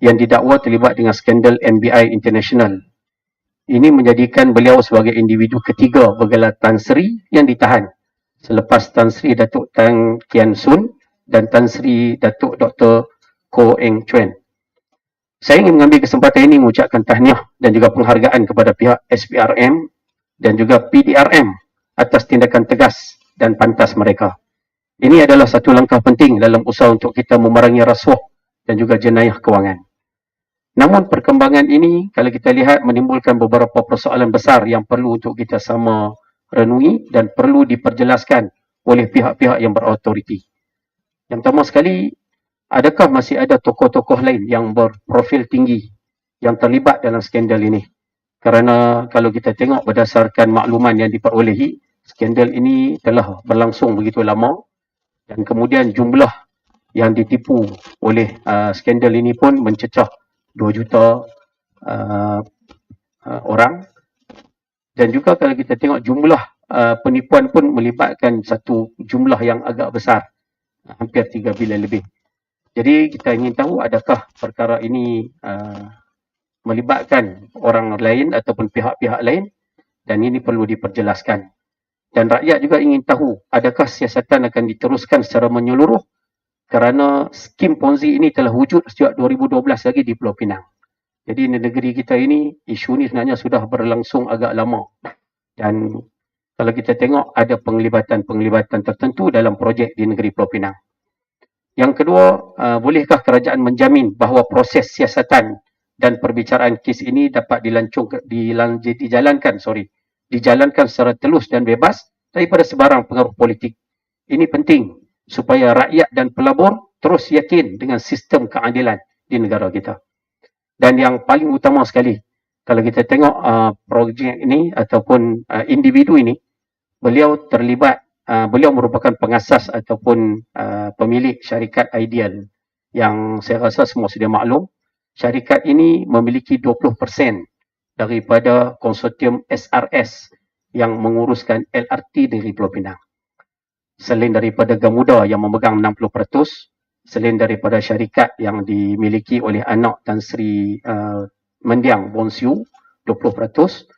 yang didakwa terlibat dengan skandal MBI International. Ini menjadikan beliau sebagai individu ketiga bergelar Tan Sri yang ditahan selepas Tan Sri Datuk Tan Kian Sun dan Tan Sri Datuk Dr. Ko Eng Chuen. Saya ingin mengambil kesempatan ini mengucapkan tahniah dan juga penghargaan kepada pihak SPRM dan juga PDRM atas tindakan tegas dan pantas mereka. Ini adalah satu langkah penting dalam usaha untuk kita memerangi rasuah dan juga jenayah kewangan. Namun perkembangan ini kalau kita lihat menimbulkan beberapa persoalan besar yang perlu untuk kita sama renungi dan perlu diperjelaskan oleh pihak-pihak yang berautoriti. Yang pertama sekali, adakah masih ada tokoh-tokoh lain yang berprofil tinggi yang terlibat dalam skandal ini? Kerana kalau kita tengok berdasarkan makluman yang diperolehi, skandal ini telah berlangsung begitu lama dan kemudian jumlah yang ditipu oleh uh, skandal ini pun mencecah 2 juta uh, uh, orang. Dan juga kalau kita tengok jumlah uh, penipuan pun melibatkan satu jumlah yang agak besar. Hampir 3 bilion lebih. Jadi kita ingin tahu adakah perkara ini uh, melibatkan orang lain ataupun pihak-pihak lain. Dan ini perlu diperjelaskan. Dan rakyat juga ingin tahu adakah siasatan akan diteruskan secara menyeluruh kerana skim Ponzi ini telah wujud sejak 2012 lagi di Pulau Pinang. Jadi di negeri kita ini, isu ini sebenarnya sudah berlangsung agak lama. Dan kalau kita tengok ada penglibatan-penglibatan tertentu dalam projek di negeri Pulau Pinang. Yang kedua, uh, bolehkah kerajaan menjamin bahawa proses siasatan dan perbicaraan kes ini dapat dilancung, dilan, dijalankan sorry, dijalankan secara telus dan bebas daripada sebarang pengaruh politik. Ini penting supaya rakyat dan pelabur terus yakin dengan sistem keadilan di negara kita. Dan yang paling utama sekali, kalau kita tengok uh, projek ini ataupun uh, individu ini, beliau terlibat, uh, beliau merupakan pengasas ataupun uh, pemilik syarikat ideal yang saya rasa semua sudah maklum. Syarikat ini memiliki 20% daripada konsortium SRS yang menguruskan LRT dari Pulau Pinang selain daripada Gamuda yang memegang 60%, selain daripada syarikat yang dimiliki oleh anak Tan Sri uh, Mendiang Bonsiu 20%,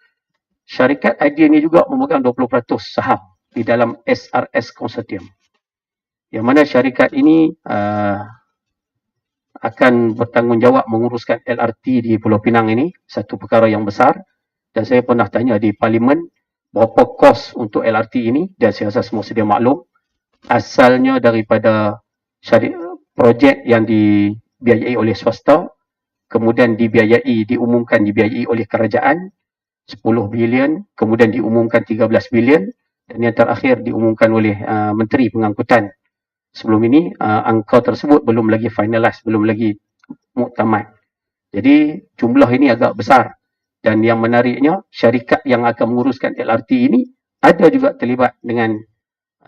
syarikat Idea ini juga memegang 20% saham di dalam SRS Consortium. Yang mana syarikat ini uh, akan bertanggungjawab menguruskan LRT di Pulau Pinang ini, satu perkara yang besar. Dan saya pernah tanya di Parlimen, berapa kos untuk LRT ini dan saya rasa semua sedia maklum asalnya daripada syari projek yang dibiayai oleh swasta kemudian dibiayai diumumkan dibiayai oleh kerajaan 10 bilion kemudian diumumkan 13 bilion dan yang terakhir diumumkan oleh uh, menteri pengangkutan. Sebelum ini uh, angka tersebut belum lagi finalize belum lagi muktamad. Jadi jumlah ini agak besar. Dan yang menariknya, syarikat yang akan menguruskan LRT ini ada juga terlibat dengan,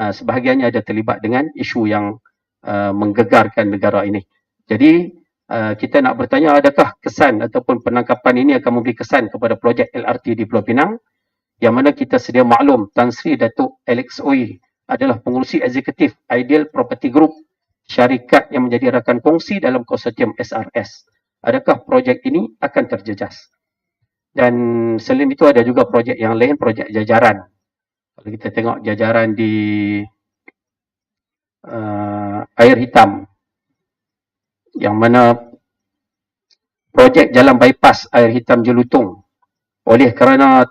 uh, sebahagiannya ada terlibat dengan isu yang uh, menggegarkan negara ini. Jadi, uh, kita nak bertanya adakah kesan ataupun penangkapan ini akan memberi kesan kepada projek LRT di Pulau Pinang yang mana kita sedia maklum Tan Sri Datuk Alex Oi adalah pengurusi eksekutif Ideal Property Group syarikat yang menjadi rakan kongsi dalam konsortium SRS. Adakah projek ini akan terjejas? Dan selain itu ada juga projek yang lain, projek jajaran. Kalau kita tengok jajaran di uh, air hitam, yang mana projek jalan bypass air hitam Jelutung oleh kerana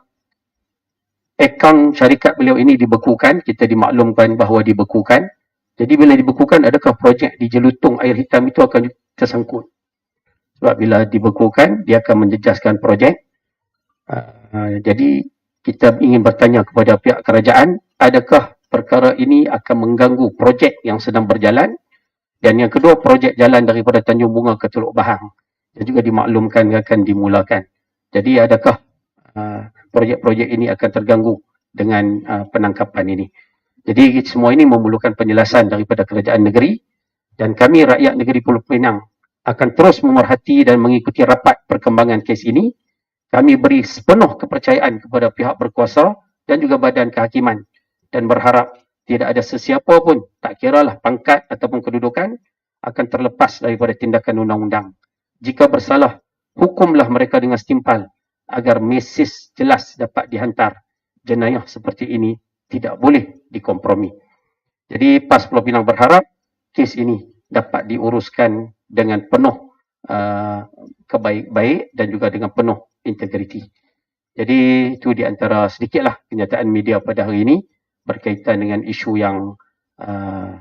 akaun syarikat beliau ini dibekukan, kita dimaklumkan bahawa dibekukan. Jadi bila dibekukan, adakah projek di Jelutung air hitam itu akan tersangkut? Sebab bila dibekukan, dia akan menjejaskan projek Uh, jadi kita ingin bertanya kepada pihak kerajaan, adakah perkara ini akan mengganggu projek yang sedang berjalan? Dan yang kedua, projek jalan daripada Tanjung Bunga ke Teluk Bahang yang juga dimaklumkan akan dimulakan. Jadi adakah uh, projek-projek ini akan terganggu dengan uh, penangkapan ini? Jadi semua ini memerlukan penjelasan daripada kerajaan negeri dan kami rakyat negeri Pulau Pinang akan terus memerhati dan mengikuti rapat perkembangan kes ini kami beri sepenuh kepercayaan kepada pihak berkuasa dan juga badan kehakiman dan berharap tidak ada sesiapa pun, tak kiralah pangkat ataupun kedudukan, akan terlepas daripada tindakan undang-undang. Jika bersalah, hukumlah mereka dengan setimpal agar mesej jelas dapat dihantar. Jenayah seperti ini tidak boleh dikompromi. Jadi PAS Pulau Pinang berharap kes ini dapat diuruskan dengan penuh uh, kebaik-baik dan juga dengan penuh integriti. Jadi itu di antara sedikitlah kenyataan media pada hari ini berkaitan dengan isu yang uh,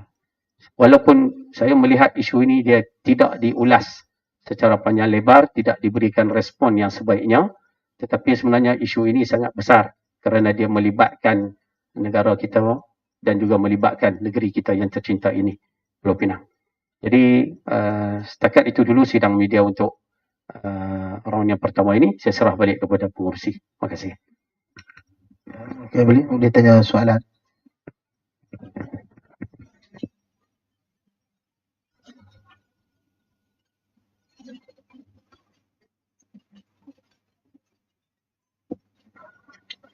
walaupun saya melihat isu ini dia tidak diulas secara panjang lebar, tidak diberikan respon yang sebaiknya, tetapi sebenarnya isu ini sangat besar kerana dia melibatkan negara kita dan juga melibatkan negeri kita yang tercinta ini, Pulau Pinang. Jadi uh, setakat itu dulu sidang media untuk uh, orang yang pertama ini. Saya serah balik kepada pengurusi. Terima kasih. Okey, boleh, boleh tanya soalan.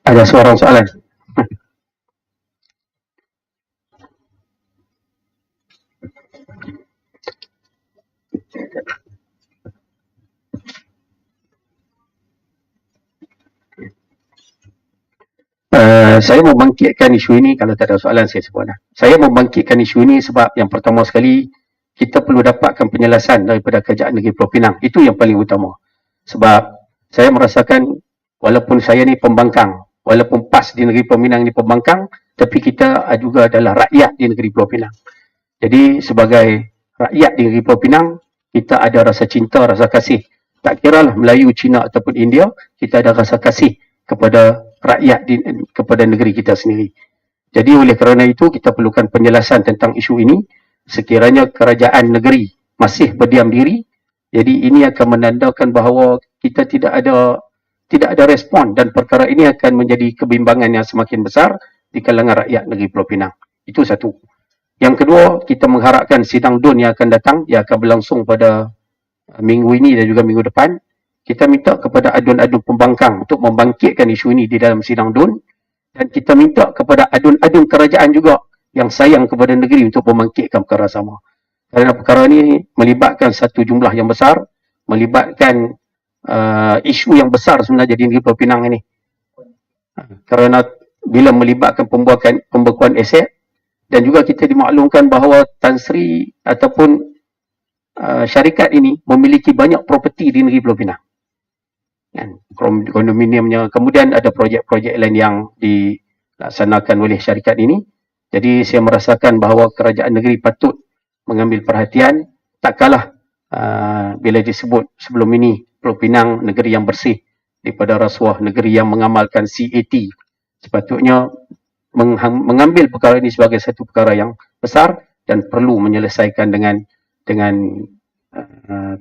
Ada seorang soalan. Uh, saya membangkitkan isu ini kalau tak ada soalan saya sebut lah. Saya membangkitkan isu ini sebab yang pertama sekali kita perlu dapatkan penjelasan daripada kerajaan negeri Pulau Pinang. Itu yang paling utama. Sebab saya merasakan walaupun saya ni pembangkang, walaupun PAS di negeri Pulau Pinang ni pembangkang, tapi kita juga adalah rakyat di negeri Pulau Pinang. Jadi sebagai rakyat di negeri Pulau Pinang, kita ada rasa cinta, rasa kasih. Tak kira lah Melayu, Cina ataupun India, kita ada rasa kasih kepada rakyat di, kepada negeri kita sendiri. Jadi oleh kerana itu kita perlukan penjelasan tentang isu ini. Sekiranya kerajaan negeri masih berdiam diri, jadi ini akan menandakan bahawa kita tidak ada tidak ada respon dan perkara ini akan menjadi kebimbangan yang semakin besar di kalangan rakyat negeri Pulau Pinang. Itu satu. Yang kedua, kita mengharapkan sidang DUN yang akan datang, yang akan berlangsung pada minggu ini dan juga minggu depan, kita minta kepada adun-adun pembangkang untuk membangkitkan isu ini di dalam sidang DUN dan kita minta kepada adun-adun kerajaan juga yang sayang kepada negeri untuk membangkitkan perkara sama. Kerana perkara ini melibatkan satu jumlah yang besar, melibatkan uh, isu yang besar sebenarnya di negeri Pulau Pinang ini. Kerana bila melibatkan pembuakan pembekuan aset dan juga kita dimaklumkan bahawa Tan Sri ataupun uh, syarikat ini memiliki banyak properti di negeri Pulau Pinang kan? Kondominiumnya kemudian ada projek-projek lain yang dilaksanakan oleh syarikat ini. Jadi saya merasakan bahawa kerajaan negeri patut mengambil perhatian. Tak kalah uh, bila disebut sebelum ini Pulau Pinang negeri yang bersih daripada rasuah negeri yang mengamalkan CAT sepatutnya mengambil perkara ini sebagai satu perkara yang besar dan perlu menyelesaikan dengan dengan uh,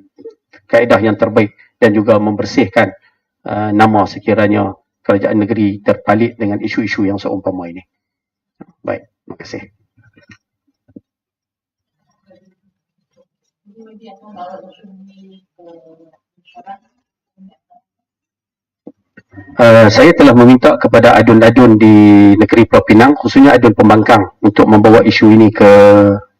kaedah yang terbaik dan juga membersihkan uh, nama sekiranya kerajaan negeri terpalit dengan isu-isu yang seumpama ini. Baik, terima kasih. Uh, saya telah meminta kepada adun-adun di negeri Pulau Pinang, khususnya adun pembangkang untuk membawa isu ini ke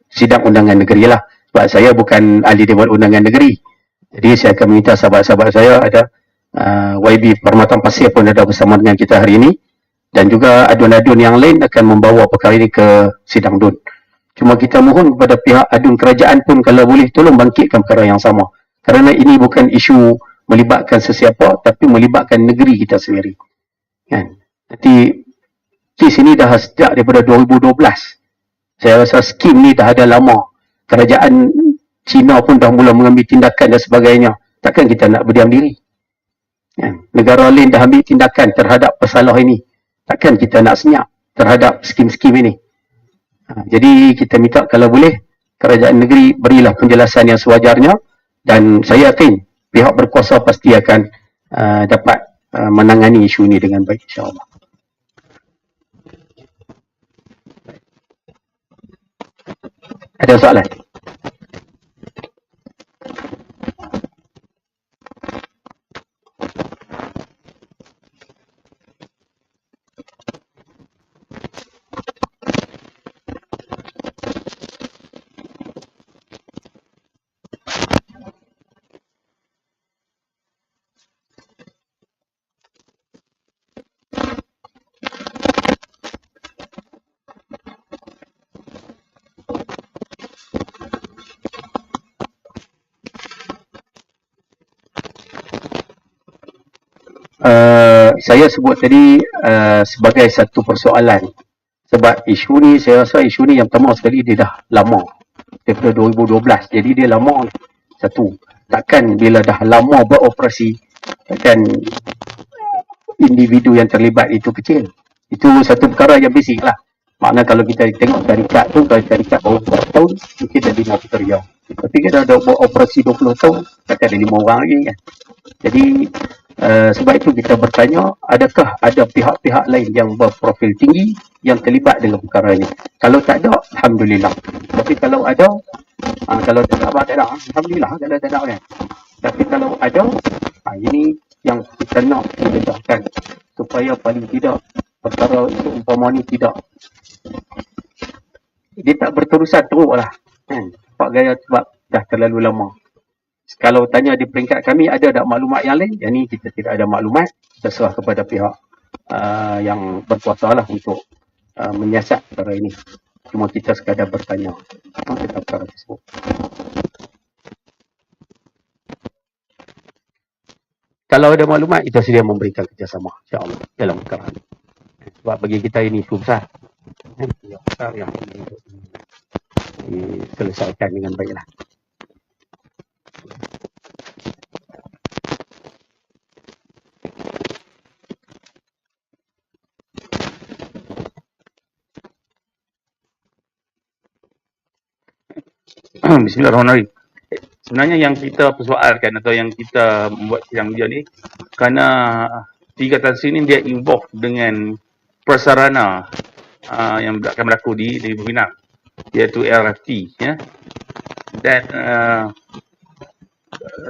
sidang undangan negeri lah. Sebab saya bukan ahli Dewan Undangan Negeri. Jadi saya akan minta sahabat-sahabat saya ada uh, YB Permatan Pasir pun ada bersama dengan kita hari ini dan juga adun-adun yang lain akan membawa perkara ini ke sidang DUN. Cuma kita mohon kepada pihak adun kerajaan pun kalau boleh tolong bangkitkan perkara yang sama. Kerana ini bukan isu melibatkan sesiapa tapi melibatkan negeri kita sendiri. Kan? Nanti kes ini dah sejak daripada 2012. Saya rasa skim ni dah ada lama. Kerajaan Cina pun dah mula mengambil tindakan dan sebagainya. Takkan kita nak berdiam diri? Ya. Negara lain dah ambil tindakan terhadap pesalah ini. Takkan kita nak senyap terhadap skim-skim ini. Ha, jadi kita minta kalau boleh kerajaan negeri berilah penjelasan yang sewajarnya dan saya yakin pihak berkuasa pasti akan uh, dapat uh, menangani isu ini dengan baik insyaAllah. Ada soalan? uh, saya sebut tadi uh, sebagai satu persoalan. Sebab isu ni, saya rasa isu ni yang pertama sekali dia dah lama. Daripada 2012. Jadi dia lama. Satu. Takkan bila dah lama beroperasi, takkan individu yang terlibat itu kecil. Itu satu perkara yang basic lah. Makna kalau kita tengok syarikat tu, kalau syarikat baru berapa tahun, mungkin dah 5 pekerja. Tapi kita dah beroperasi 20 tahun, takkan ada 5 orang lagi kan. Jadi uh, sebab itu kita bertanya, adakah ada pihak-pihak lain yang berprofil tinggi yang terlibat dengan perkara ini? Kalau tak ada, Alhamdulillah. Tapi kalau ada, uh, kalau tak ada, tak ada. Alhamdulillah kalau tak ada kan. Tapi kalau ada, uh, ini yang kita nak didedahkan supaya paling tidak perkara itu umpama ni tidak dia tak berterusan teruk lah kan sebab gaya sebab dah terlalu lama kalau tanya di peringkat kami ada tak maklumat yang lain? Yang ni kita tidak ada maklumat kita serah kepada pihak uh, yang berkuasa lah untuk uh, menyiasat perkara ini. Cuma kita sekadar bertanya. Tentang perkara tersebut? Kalau ada maklumat kita sedia memberikan kerjasama. insyaAllah dalam perkara ini. Sebab bagi kita ini isu besar. Yang besar yang diselesaikan dengan baiklah Bismillahirrahmanirrahim. Sebenarnya yang kita persoalkan atau yang kita membuat sidang dia ni kerana tiga tansi ni dia involve dengan prasarana uh, yang akan berlaku di di Pinang iaitu LRT ya. Dan uh,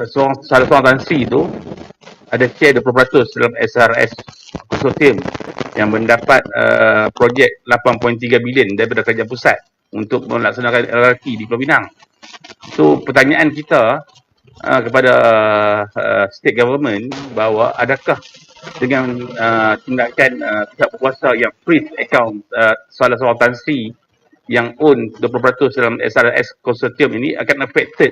seorang, salah seorang tansi itu ada share 20% dalam SRS konsortium yang mendapat uh, projek 8.3 bilion daripada kerajaan pusat untuk melaksanakan LRT di Pulau Pinang. So pertanyaan kita uh, kepada uh, state government bahawa adakah dengan uh, tindakan uh, pihak berkuasa yang freeze account uh, salah seorang tansi yang own 20% dalam SRS consortium ini akan affected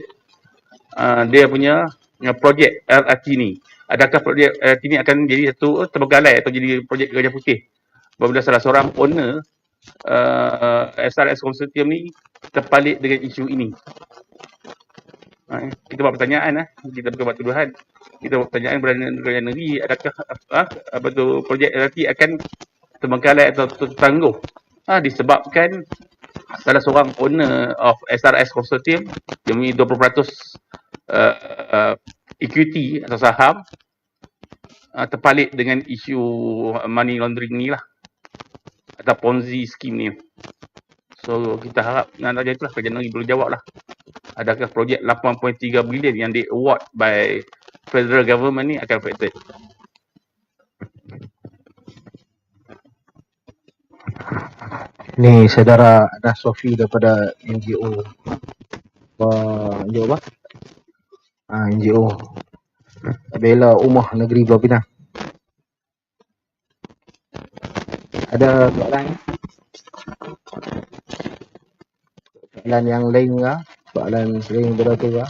uh, dia punya uh, projek LRT ni. Adakah projek LRT ni akan jadi satu terbengkalai atau jadi projek Gajah Putih? Apabila salah seorang owner uh, SRS consortium ni terpalit dengan isu ini. Uh, kita buat pertanyaan lah. Kita bukan buat tuduhan. Kita buat pertanyaan kepada negara negeri. Adakah uh, apa tu projek LRT akan terbengkalai atau tertangguh? Uh, disebabkan salah seorang owner of SRS consortium yang mempunyai 20% uh, uh, equity atau saham uh, terpalit dengan isu money laundering ni lah atau ponzi scheme ni so kita harap dengan raja itulah kerajaan negeri boleh jawab lah adakah projek 8.3 bilion yang di award by federal government ni akan affected Ni saudara ada Sofi daripada NGO. Apa NGO apa? Ah NGO. Bela Umah Negeri Pulau Pinang. Ada soalan? Soalan yang lain ke? Soalan lain daripada tu ke?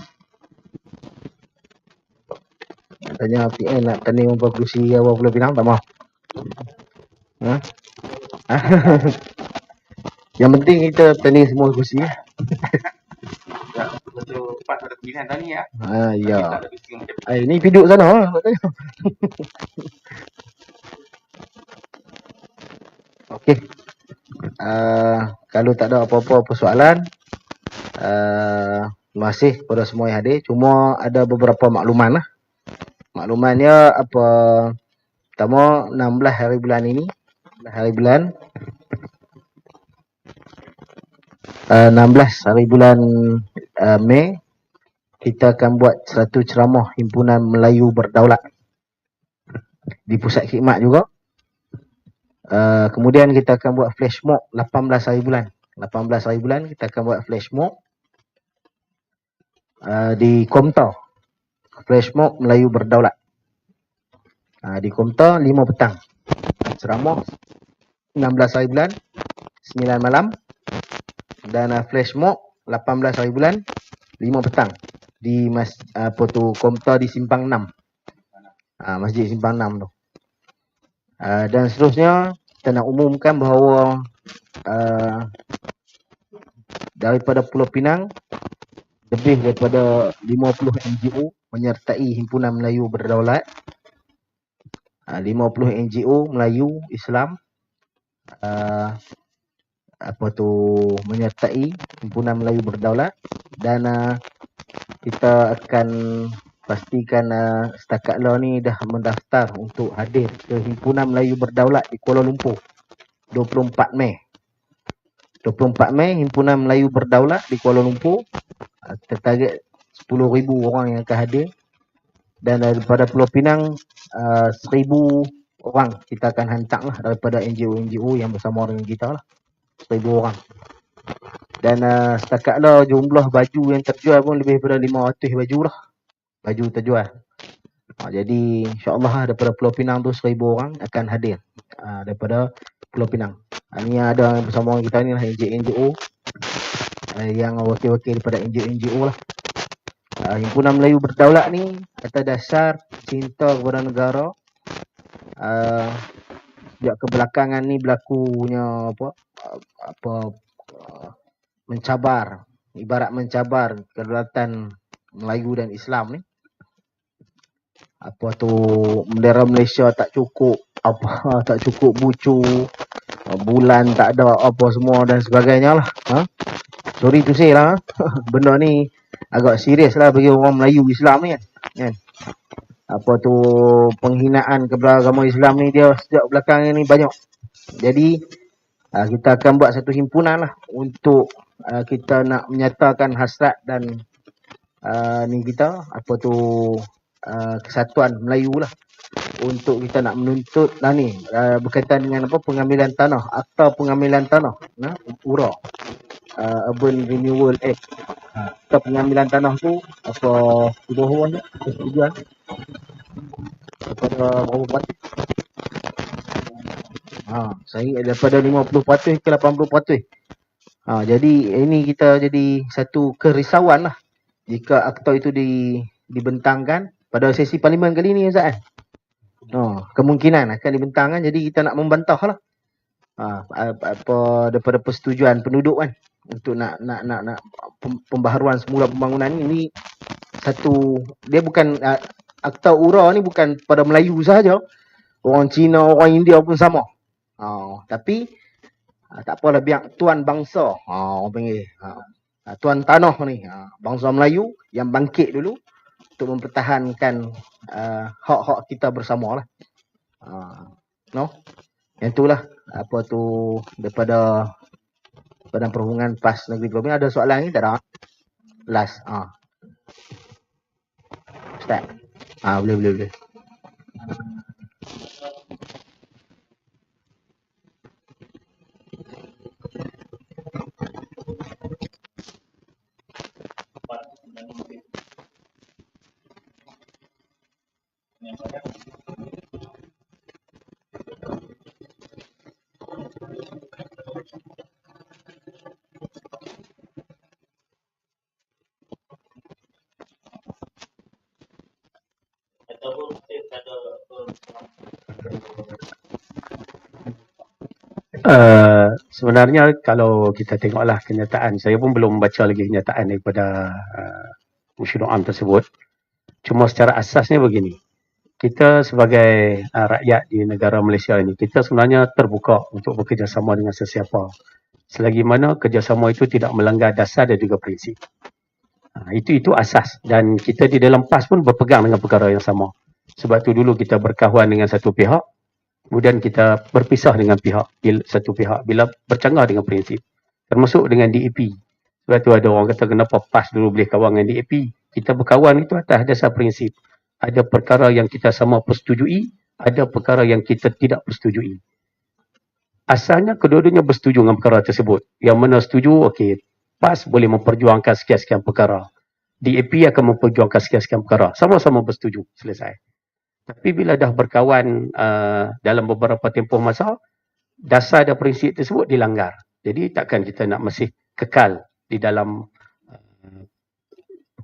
Tanya PN nak tanding apa kursi apa Pulau Pinang tak mau? Ha? Yang penting kita tanding semua kursi. betul pas ada pilihan tadi ya Ha ya. tak ada bising macam Ai ni piduk sana ah. Okey. Uh, kalau tak ada apa-apa persoalan, uh, terima kasih kepada semua yang hadir. Cuma ada beberapa makluman lah. Maklumannya apa? Pertama, 16 hari bulan ini, 16 hari bulan uh, 16 hari bulan uh, Mei kita akan buat satu ceramah himpunan Melayu berdaulat di pusat khidmat juga. Uh, kemudian kita akan buat flash mob 18 hari bulan. 18 hari bulan kita akan buat flash mob uh, di Komta. Flash mob Melayu berdaulat. Uh, di Komta 5 petang. Ceramah 16 hari bulan 9 malam dan uh, flash mob 18 hari bulan 5 petang di mas apa tu Komta di Simpang 6. Ah Masjid Simpang 6 tu. Uh, dan seterusnya kita nak umumkan bahawa uh, daripada Pulau Pinang lebih daripada 50 NGO menyertai Himpunan Melayu Berdaulat. Uh, 50 NGO Melayu Islam uh, apa tu menyertai Himpunan Melayu Berdaulat dan uh, kita akan pastikan uh, setakat lah ni dah mendaftar untuk hadir ke Himpunan Melayu Berdaulat di Kuala Lumpur. 24 Mei. 24 Mei Himpunan Melayu Berdaulat di Kuala Lumpur. Uh, target 10,000 orang yang akan hadir. Dan daripada Pulau Pinang uh, 1,000 orang kita akan hantar lah daripada NGO-NGO yang bersama dengan kita lah. 1,000 orang. Dan uh, setakat lah jumlah baju yang terjual pun lebih daripada 500 baju lah baju terjual. Ha, jadi insyaAllah lah daripada Pulau Pinang tu 1,000 orang akan hadir. Uh, daripada Pulau Pinang. Ha, ni ada bersama kita ni lah NGO uh, yang wakil-wakil daripada NGO-NGO lah. Uh, Himpunan Melayu Berdaulat ni atas dasar cinta kepada negara. Uh, sejak kebelakangan ni berlakunya apa apa uh, mencabar ibarat mencabar kedaulatan Melayu dan Islam ni apa tu bendera Malaysia tak cukup apa tak cukup bucu bulan tak ada apa semua dan sebagainya lah ha? sorry tu say lah ha? benda ni agak serius lah bagi orang Melayu Islam ni kan, kan? apa tu penghinaan kepada agama Islam ni dia sejak belakang ni banyak jadi uh, kita akan buat satu himpunan lah untuk uh, kita nak menyatakan hasrat dan uh, ni kita apa tu uh, kesatuan Melayu lah. Untuk kita nak menuntut lah ni uh, berkaitan dengan apa pengambilan tanah atau pengambilan tanah nah URA uh, Urban Renewal Act. Atau pengambilan tanah tu apa sudah orang je persetujuan daripada berapa patuh? Ha, saya daripada 50 patuh ke 80 patuh. Ha, jadi ini kita jadi satu kerisauan lah. Jika akta itu di, dibentangkan pada sesi parlimen kali ni Ustaz kan? Oh, kemungkinan akan dibentangkan jadi kita nak membantah lah. Ha, apa daripada persetujuan penduduk kan? Untuk nak nak nak nak pembaharuan semula pembangunan ni, ini satu dia bukan uh, akta URA ni bukan pada Melayu sahaja. Orang Cina orang India pun sama. Uh, tapi uh, tak apalah biar tuan bangsa uh, orang panggil uh, tuan tanah ni uh, bangsa Melayu yang bangkit dulu untuk mempertahankan uh, hak-hak kita bersama lah. Uh, no? Yang itulah apa tu daripada Badan Perhubungan PAS Negeri Pinang ada soalan ni tak ada? Last. Ah. Start. Ah boleh boleh boleh. Uh, sebenarnya kalau kita tengoklah kenyataan, saya pun belum baca lagi kenyataan daripada uh, Musyidul Am tersebut. Cuma secara asasnya begini. Kita sebagai uh, rakyat di negara Malaysia ini, kita sebenarnya terbuka untuk bekerjasama dengan sesiapa. Selagi mana kerjasama itu tidak melanggar dasar dan juga prinsip. Uh, itu itu asas dan kita di dalam PAS pun berpegang dengan perkara yang sama. Sebab tu dulu kita berkawan dengan satu pihak, kemudian kita berpisah dengan pihak satu pihak bila bercanggah dengan prinsip. Termasuk dengan DAP sebab tu ada orang kata kenapa PAS dulu boleh kawan dengan DAP kita berkawan itu atas dasar prinsip. Ada perkara yang kita sama persetujui ada perkara yang kita tidak persetujui. Asalnya kedua-duanya bersetuju dengan perkara tersebut. Yang mana setuju okey PAS boleh memperjuangkan sekian-sekian perkara. DAP akan memperjuangkan sekian-sekian perkara. Sama-sama bersetuju. Selesai tapi bila dah berkawan uh, dalam beberapa tempoh masa, dasar dan prinsip tersebut dilanggar. Jadi takkan kita nak masih kekal di dalam uh,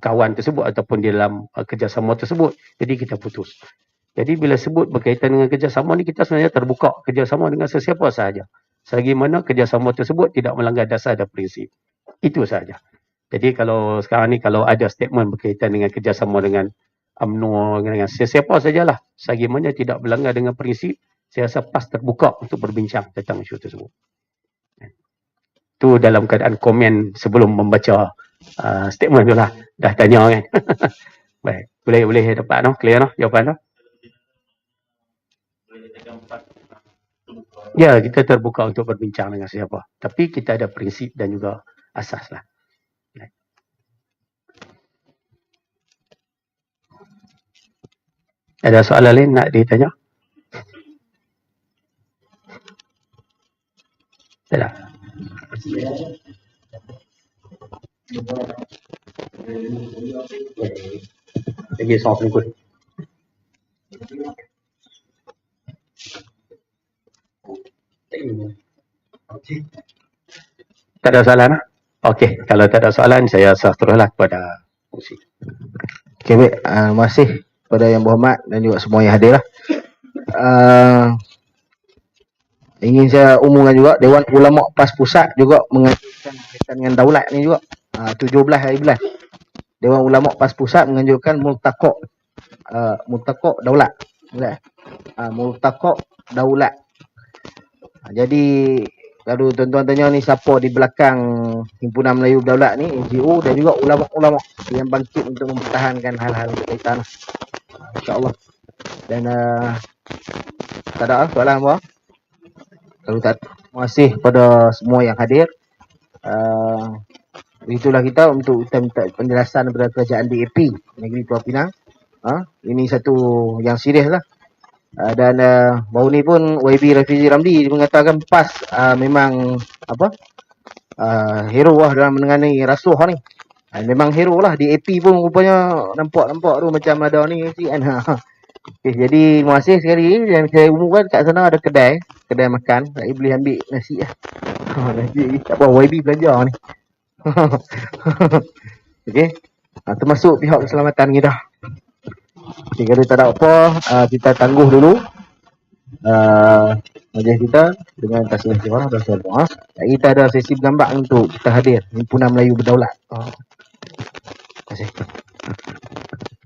kawan tersebut ataupun di dalam uh, kerjasama tersebut. Jadi kita putus. Jadi bila sebut berkaitan dengan kerjasama ni kita sebenarnya terbuka kerjasama dengan sesiapa sahaja. Selagi mana kerjasama tersebut tidak melanggar dasar dan prinsip. Itu sahaja. Jadi kalau sekarang ni kalau ada statement berkaitan dengan kerjasama dengan UMNO dengan sesiapa sajalah. Selagi mana tidak melanggar dengan prinsip, saya rasa PAS terbuka untuk berbincang tentang isu tersebut. Itu dalam keadaan komen sebelum membaca uh, statement tu lah. Dah tanya kan. Baik. Boleh boleh dapat no? Clear no? Jawapan no? Ya, kita terbuka untuk berbincang dengan siapa. Tapi kita ada prinsip dan juga asas lah. Baik. Ada soalan lain nak ditanya? Tidak. Lagi soal berikut. Tak ada soalan? ah? Okey, kalau tak ada soalan, saya sah teruslah kepada. Okey uh, kasih kepada yang berhormat dan juga semua yang hadir lah. Uh, ingin saya umumkan juga Dewan Ulama PAS Pusat juga menganjurkan berkaitan dengan daulat ni juga. Uh, 17 hari bulan. Dewan Ulama PAS Pusat menganjurkan multaqab uh, multaqab daulat. Uh, multaqab daulat. Uh, jadi kalau tuan-tuan tanya ni siapa di belakang Himpunan Melayu Berdaulat ni, NGO dan juga ulama-ulama yang bangkit untuk mempertahankan hal-hal berkaitan. Uh, InsyaAllah. Dan uh, tak ada ah, soalan apa? Kalau tak, terima kasih kepada semua yang hadir. Uh, itulah kita untuk kita minta penjelasan daripada kerajaan DAP Negeri Pulau Pinang. Ha? Ini satu yang serius lah. Uh, dan uh, baru ni pun YB Rafizi Ramli mengatakan PAS uh, memang apa uh, hero lah dalam menangani rasuah ni. Uh, memang hero lah. DAP pun rupanya nampak-nampak tu macam ada ni kan. Okay, jadi terima kasih sekali yang saya umumkan kat sana ada kedai, kedai makan. Saya boleh ambil nasi lah. Ha, nasi tak apa YB belanja ni. Okey. Ha, termasuk pihak keselamatan kita. Okay, kalau tak ada apa, uh, kita tangguh dulu. Uh, majlis kita dengan tasbih istighfar dan doa. Kita ada sesi bergambar untuk kita hadir Himpunan Melayu Berdaulat. Uh, Vorsicht